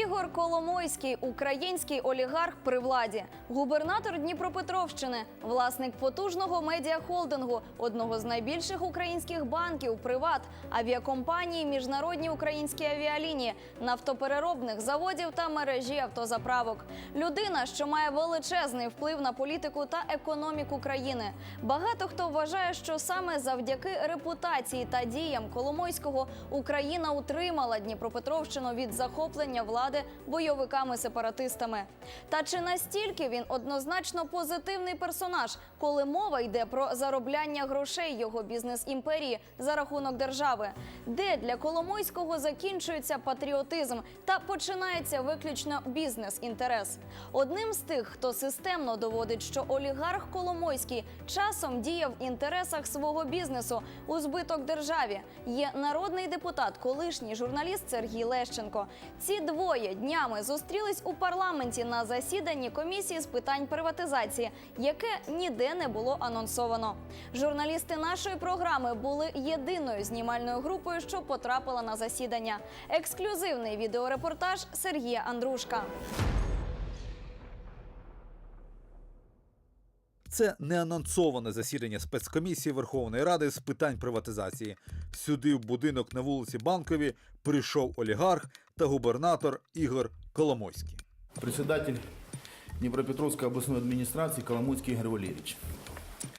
Ігор Коломойський, український олігарх при владі, губернатор Дніпропетровщини, власник потужного медіахолдингу, одного з найбільших українських банків, приват, авіакомпанії, міжнародні українські авіалінії, нафтопереробних заводів та мережі автозаправок. Людина, що має величезний вплив на політику та економіку країни. Багато хто вважає, що саме завдяки репутації та діям Коломойського Україна утримала Дніпропетровщину від захоплення влади бойовиками-сепаратистами. Та чи настільки він однозначно позитивний персонаж, коли мова йде про заробляння грошей його бізнес-імперії за рахунок держави? Де для Коломойського закінчується патріотизм та починається виключно бізнес-інтерес? Одним з тих, хто системно доводить, що олігарх Коломойський часом діяв в інтересах свого бізнесу у збиток державі, є народний депутат, колишній журналіст Сергій Лещенко. Ці двоє днями зустрілись у парламенті на засіданні комісії з питань приватизації, яке ніде не було анонсовано. Журналісти нашої програми були єдиною знімальною групою, що потрапила на засідання. Ексклюзивний відеорепортаж Сергія Андрушка. Це неанонсоване засідання спецкомісії Верховної Ради з питань приватизації. Сюди в будинок на вулиці Банкові прийшов олігарх та губернатор Ігор Коломойський. Председатель Дніпропетровської обласної адміністрації Коломойський Ігор Валерійович.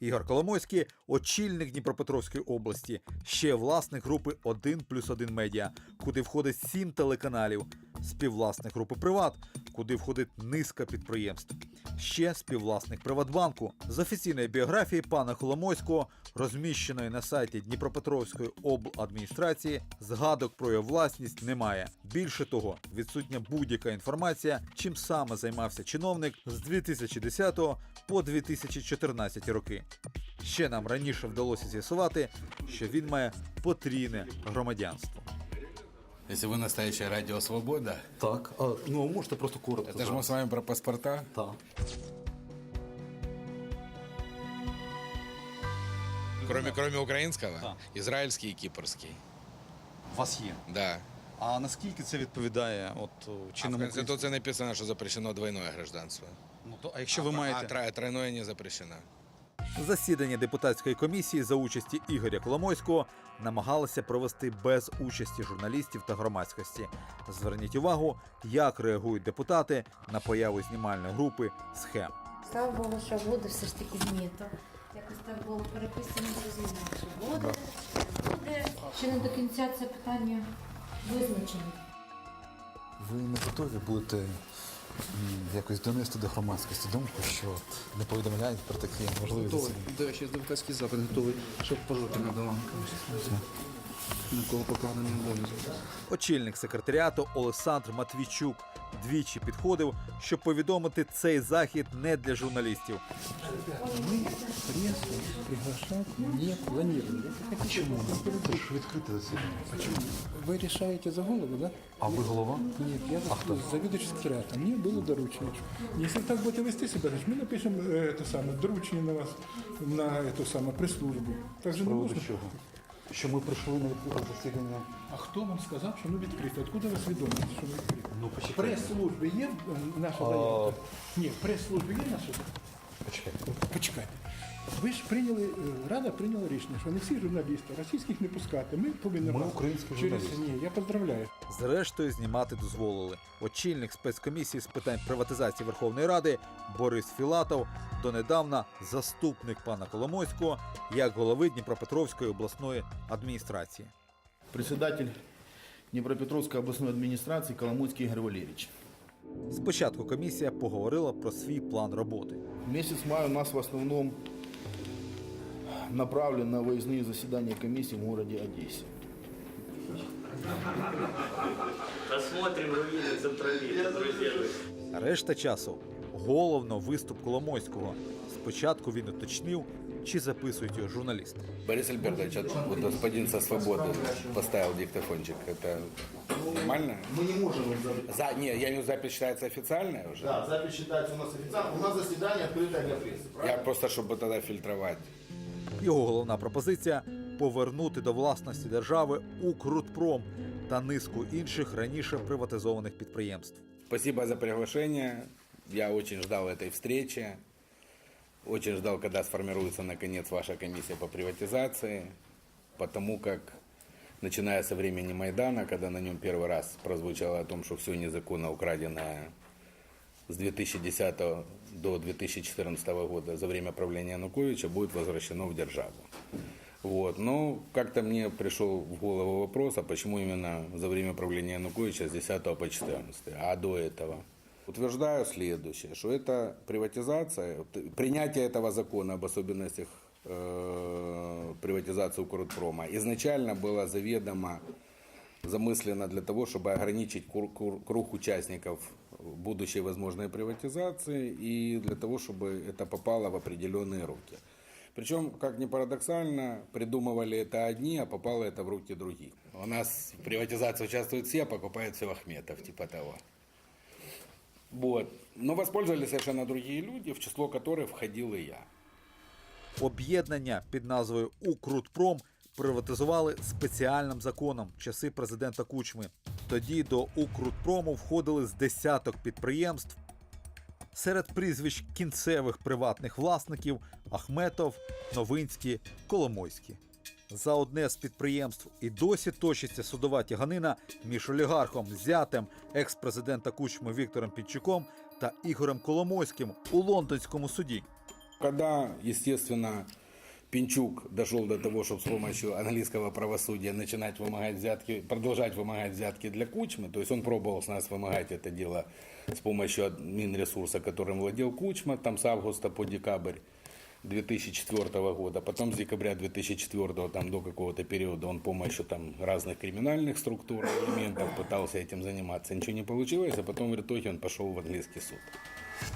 Ігор Коломойський очільник Дніпропетровської області, ще власник групи 1 плюс 1 медіа, куди входить сім телеканалів, співвласник групи Приват, куди входить низка підприємств. Ще співвласник Приватбанку з офіційної біографії пана Коломойського, розміщеної на сайті Дніпропетровської обладміністрації, згадок про його власність немає. Більше того, відсутня будь-яка інформація, чим саме займався чиновник з 2010 по 2014 роки. Ще нам раніше вдалося з'ясувати, що він має потрійне громадянство. Если вы настоящее радио «Свобода», Так, а, ну а можете просто коротко. это же мы с вами про паспорта. Так. Кроме, кроме украинского, Да. израильский и кипрский. У вас є. Да. А наскільки це відповідає от о, А в чинному Конституции написано, что запрещено двойное гражданство. Ну, то, а якщо ви а, маєте. а тро- тройное не запрещено. Засідання депутатської комісії за участі Ігоря Коломойського намагалися провести без участі журналістів та громадськості. Зверніть увагу, як реагують депутати на появу знімальної групи схем. Слава Богу, що буде все ж таки знято. Якось так було переписано зрозуміло, що буде, буде. Ще не до кінця це питання визначено. Ви не готові будете якось донести до громадськості думку, що от не повідомляють про такі можливі Готовий. засідання? До речі, адвокатський запит готовий, щоб по жопі надала. На кого покладений обов'язок. Очільник секретаріату Олександр Матвійчук двічі підходив, щоб повідомити цей захід не для журналістів. Прессу приглашать не планировали. Почему? Це ж відкрите засідання. Вы решаете за голову, да? А ви голова? Нет, я завідувач секретаря. Мне было доручено. Если так будете вести себя, значит, мы напишем э, это самое, доручение на вас, на эту самую пресс-службу. Так же не Приводу можна? чого? Що ми прийшли на відкрите засідання? А хто вам сказав, що воно відкрите? Откуда ви свідомі, що воно відкрите? Ну, В почекайте. прес-службі є е, наша заявка? Ні, в прес-службі є наша заявка? Почекайте. Почекайте. Ви ж прийняли, е, Рада прийняла рішення, що не всі журналісти, російських не пускати. Ми повинні Ми вас українські через журналісти. ні, я поздравляю. Зрештою, знімати дозволили. Очільник спецкомісії з питань приватизації Верховної Ради Борис Філатов донедавна заступник пана Коломойського як голови Дніпропетровської обласної адміністрації. Председатель Днепропетровской областной администрации Коломойский Игорь Валерьевич. Спочатку комісія поговорила про свій план роботи. Месяц мая у нас в основном направлен на выездные заседания комиссии в городе Одессе. Посмотрим руины Центробита, друзья. Решта часу головно виступ Коломойського. Спочатку він уточнив, чи записують його журналісти. Борис Альбертович, а вот господин со свободы поставил диктофончик. Это нормально? Мы не можем их записать. За, не, я имею в виду, запись считается официальная уже? Да, запись считается у нас официально. У нас заседание открытое для прессы. правильно? Я просто, чтобы тогда фильтровать. Його головна пропозиція повернути до власності держави Укрутпром та низку інших раніше приватизованих підприємств. Спасибо за приглашение. Я очень ждал этой встречи. Очень ждал, когда сформируется наконец ваша комиссия по приватизации. Потому как, начиная со времени Майдана, когда на нем первый раз прозвучало о том, что все незаконно украденное с 2010 до 2014 года за время правления Януковича будет возвращено в державу. Вот. Но как-то мне пришел в голову вопрос, а почему именно за время правления Януковича с 10 по 14, а до этого? Утверждаю следующее, что это приватизация, принятие этого закона об особенностях э, приватизации Укрпрома изначально было заведомо замыслено для того, чтобы ограничить круг участников будущей возможной приватизации и для того, чтобы это попало в определенные руки. Причем, как ни парадоксально, придумывали это одни, а попало это в руки других. У нас в приватизации участвуют все, а покупает все Ахметов, типа того. Вот. Но воспользовались совершенно другие люди, в число которых входил и я. Об'єднання під назвою Укрутпром приватизували спеціальним законом часи президента Кучми. Тоді до Укрутпрому входили з десяток підприємств. Серед прізвищ кінцевих приватних власників Ахметов, Новинський, Коломойський. За одне з підприємств і досі точиться судова тяганина між олігархом зятем екс-президента Кучми Віктором Підчуком та Ігорем Коломойським у лондонському суді. Когда, естественно, Пинчук дошел до того, чтобы с помощью английского правосудия начинать вымогать взятки, продолжать вымогать взятки для Кучмы, то есть он пробовал с нас вымогать это дело с помощью Минресурса, которым владел Кучма, там с августа по декабрь 2004 года, потом с декабря 2004 там, до какого-то периода он помощью там, разных криминальных структур, элементов пытался этим заниматься, ничего не получилось, а потом в итоге он пошел в английский суд.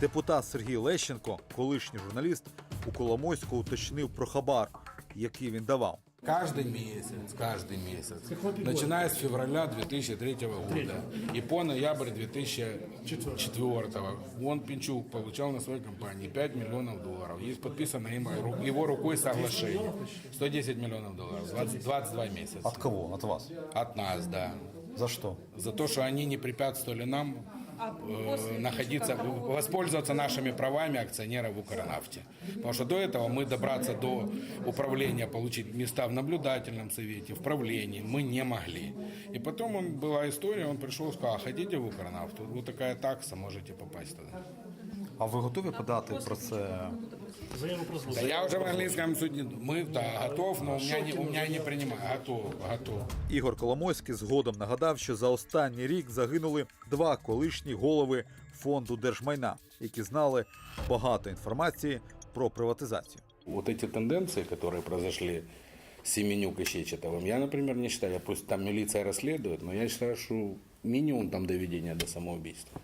Депутат Сергій Лещенко, колишній журналіст, у Коломойського уточнив про хабар, який він давав. Каждый месяц, каждый месяц, начиная с февраля 2003 года и по ноябрь 2004, он, Пинчук, получал на своей компании 5 миллионов долларов. Есть подписано им, ру- его рукой соглашение. 110 миллионов долларов, 20 22 месяца. От кого? От вас? От нас, да. За що? За то, что они не препятствовали нам э, находиться, воспользоваться нашими правами акционеров в Укрнафте. Потому что до этого мы добраться до управления, получить места в наблюдательном совете, в правлении мы не могли. И потом он, была история, он пришел и сказал, «А хотите в Укрнафту? Вот такая такса, можете попасть туда. А ви готові подати про це? Да я уже в английском суде, мы, да, готов, но у меня не, у меня не принимают. Готов, готов. Ігор Коломойський згодом нагадав, що за останній рік загинули два колишні голови фонду держмайна, які знали багато інформації про приватизацію. Вот эти тенденции, которые произошли с Семенюк и Щечетовым, я, например, не считаю, я пусть там милиция расследует, но я считаю, что минимум там доведения до самоубийства.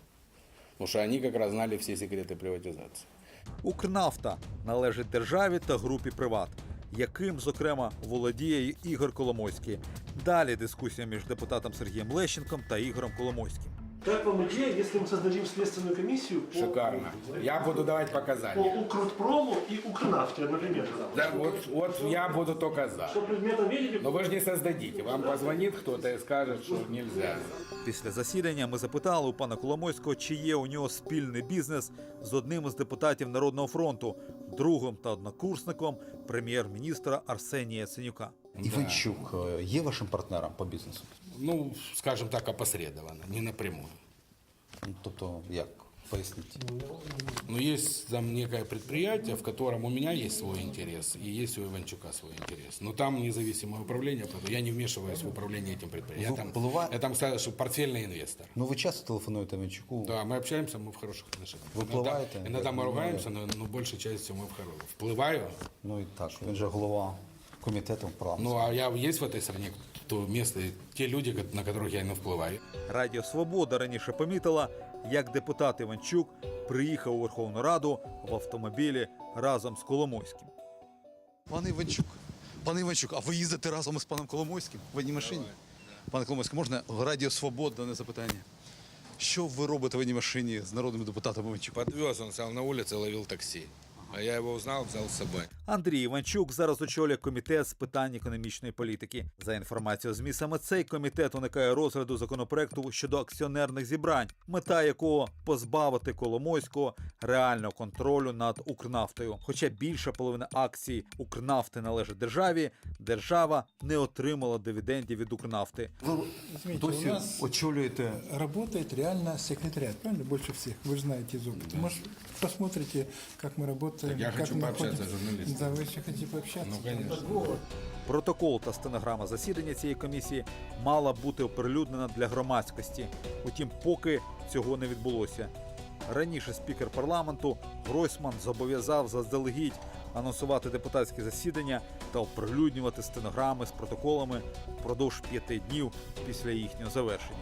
Потому что они как раз знали все секреты приватизации. Укрнафта належить державі та групі приват, яким, зокрема, володіє Ігор Коломойський. Далі дискусія між депутатом Сергієм Лещенком та Ігорем Коломойським. Как вам идея, если мы создадим следственную комиссию по, Шикарно. Я буду давать по показания. Укртпрому и Укрнафте одновременно? Да, вот, вот я буду только за. Что предметом видели? Но вы же не создадите. Вам позвонит кто-то и скажет, что нельзя. Після засідання ми запитали у пана Коломойського, чи є у нього спільний бізнес з одним із депутатів Народного фронту, другом та однокурсником прем'єр-міністра Арсенія Яценюка. Іванчук е, є вашим партнером по бізнесу? Ну, скажем так, опосредованно, не напрямую. Ну, Тобто, як? Поясніть. Но есть там некое предприятие, в котором у меня есть свой интерес, и есть у Иванчука свой интерес. Но там независимое управление, поэтому я не вмешиваюсь в управление этим предприятием. Ну, Я там, бывает- я там сказал, что портфельный инвестор. Ну ви часто телефонуєте Іванчуку? Да, мы общаемся, мы в хороших отношениях. Вы Иногда- вплываете? Иногда мы Ну, ругаемся, но, но большей частью мы в хороших. Вплываю. Ну і так, він же голова комітету прав. Ну, а я есть в этой стране то место, и те люди, на которых я не впливаю. Радіо Свобода раніше помітила, як депутат Іванчук приїхав у Верховну Раду в автомобілі разом з Коломойським. Пане Іванчук, пане Іванчук, а ви їздите разом із паном Коломойським в одній машині? Пане Коломойський, можна Радіо Свобода дане запитання? Що ви робите в одній машині з народним депутатом Іванчуком? Подвез, он стал на улице, ловил такси. А я его узнал, взял с собой. Андрій Іванчук зараз очолює комітет з питань економічної політики. За інформацією ЗМІ, саме цей комітет уникає розгляду законопроекту щодо акціонерних зібрань, мета якого позбавити Коломойського реального контролю над Укрнафтою. Хоча більша половина акцій Укрнафти належить державі, держава не отримала дивідендів від Укрнафти. Извините, у нас очолюєте работает реально секретариат, правильно, больше всех. Вы же знаете из опыта. Может, посмотрите, как мы работаем. Так я как хочу мы пообщаться находим- с журналистами. Да, вы еще хотите пообщаться? Ну, конечно. Протокол та стенограма засідання цієї комісії мала бути оприлюднена для громадськості. Утім, поки цього не відбулося. Раніше спікер парламенту Гройсман зобов'язав заздалегідь анонсувати депутатські засідання та оприлюднювати стенограми з протоколами впродовж п'яти днів після їхнього завершення.